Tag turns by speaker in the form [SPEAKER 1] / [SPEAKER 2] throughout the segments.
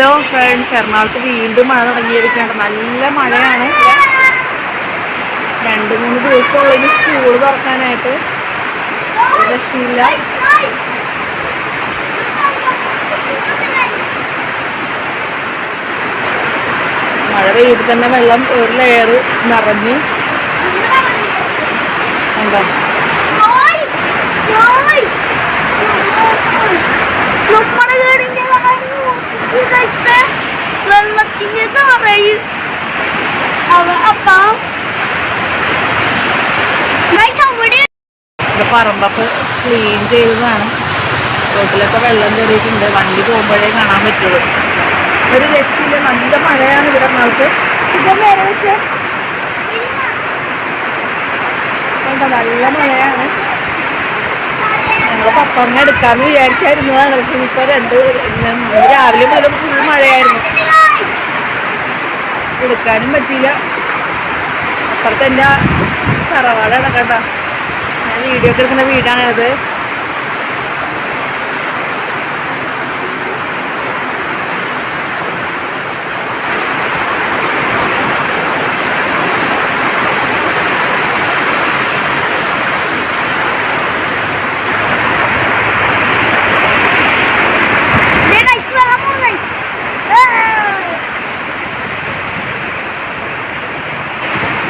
[SPEAKER 1] Hello friends എറണാകുളത്ത് വീണ്ടും മഴ തുടങ്ങിയിരിക്കുകയാണ്. നല്ല മഴയാണ്. രണ്ട് മൂന്ന് ദിവസമുള്ള സ്കൂൾ തുറക്കാനായിട്ട് പ്രശ്നമില്ല. മഴ പെയ്ത് തന്നെ വെള്ളം ഒരു ലെയർ നിറഞ്ഞ്. എന്താ
[SPEAKER 2] നമ്മുടെ വീടിന്റെ ഇതൊക്കെ വെള്ളത്തിന്റെ നിറയും അവ അപ്പം ഗൈസ് അവിടെ
[SPEAKER 1] ഇത് പറമ്പൊക്കെ ക്ലീൻ ചെയ്തതാണ്. റോട്ടിലൊക്കെ വെള്ളം കയറിയിട്ടുണ്ട് വണ്ടി പോകുമ്പോഴേ കാണാൻ പറ്റുള്ളൂ. ഒരു രക്ഷയില്ല. നല്ല മഴയാണ് ഇവിടെ നാൾക്ക് ഇത് നേരെ വെച്ച്? നല്ല മഴയാണ്. ഞങ്ങൾ പപ്പങ്ങ എടുക്കാന്ന് വിചാരിച്ചായിരുന്നതാണ് പക്ഷെ ഇപ്പൊ രണ്ട് രാവിലെ മുതൽ ഫുൾ മഴയായിരുന്നു. എടുക്കാനും പറ്റിയില്ല. അപ്പുറത്തെ എന്റെ തറവാടാണ് കേട്ടോ. വീഡിയോ ഒക്കെ എടുക്കുന്ന വീടാണിത്
[SPEAKER 2] ദേ ഗൈസ് വെള്ളം പോകുന്നു ഗൈസ്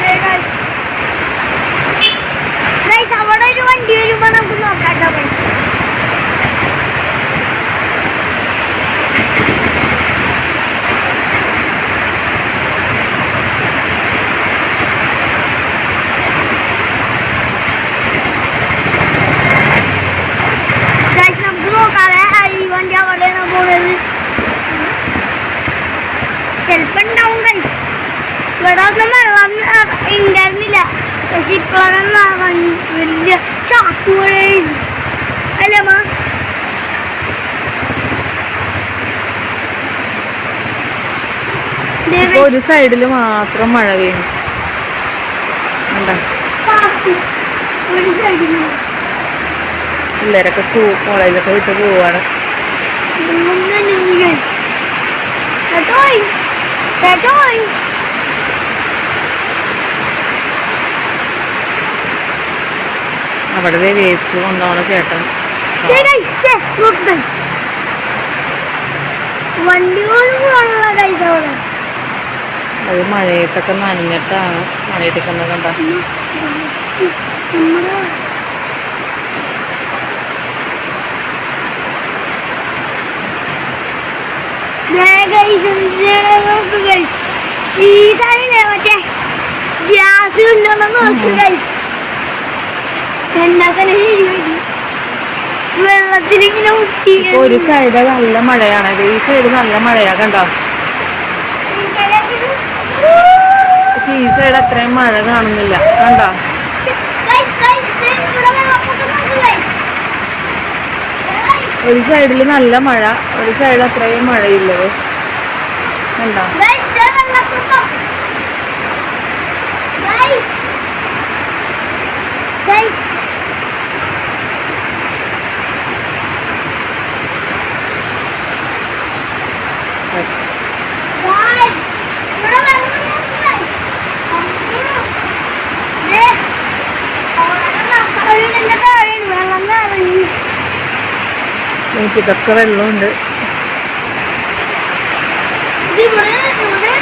[SPEAKER 2] ദേ ഗൈസ് ഗൈസ് അവിടെ ഒരു വണ്ടി വരുമ്പോ നമുക്ക് നോക്കാം കേട്ടോ ഗൈസ് ഗൈസ് നമുക്ക് നോക്കാതെ ആ ഈ വണ്ടി അവിടെയാണ് പോണത് ചിലപ്പോ ഉണ്ടാവും ഗൈസ് ഇവിടെ ഒന്നും വെള്ളം ഉണ്ടായിരുന്നില്ല പക്ഷെ ഇപ്പോഴൊന്നും വലിയ ചാക്കുകളായിരുന്നു അല്ലേ മാ.
[SPEAKER 1] ഒരു സൈഡിൽ മാത്രം മഴ പെയ്യുന്നു. പിള്ളേരൊക്കെ സ്കൂൾ കോളേജൊക്കെ വിട്ട് പോവാണ്.
[SPEAKER 2] കേട്ടോയ് going.
[SPEAKER 1] അവിടെ വേസ്റ്റ് കൊണ്ടുപോണ ചേട്ടൻ. അത് മഴയത്തൊക്കെ നനഞ്ഞിട്ടാണ് പണിയെടുക്കുന്നത് കണ്ട?
[SPEAKER 2] ഗ്യാസ്
[SPEAKER 1] ഒരു സൈഡ് നല്ല മഴയാണ്. ഈ സൈഡ് നല്ല മഴയാ കണ്ടോ? ഈ സൈഡ് അത്രയും മഴ കാണുന്നില്ല. കണ്ടോ? ഒരു സൈഡിൽ നല്ല മഴ ഒരു സൈഡിൽ അത്രയും മഴയില്ലത്. കണ്ടോ? എനിക്ക് ഇതൊക്കെ വെള്ളമുണ്ട്
[SPEAKER 2] ഇവിടെ ഇവിടെ.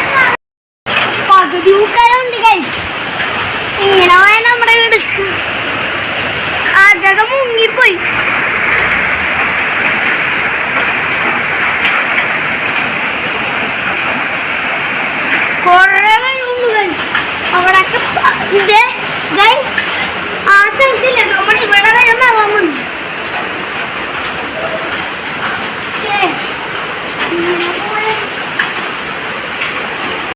[SPEAKER 2] ഇങ്ങനെ പോയ നമ്മുടെ വീട് അതൊക്കെ മുങ്ങിപ്പോയി കൊറേ വെള്ളമുണ്ട് guys. അവിടൊക്കെ പ- ദേ, guys, ആ സ്ഥലത്തില്ലേ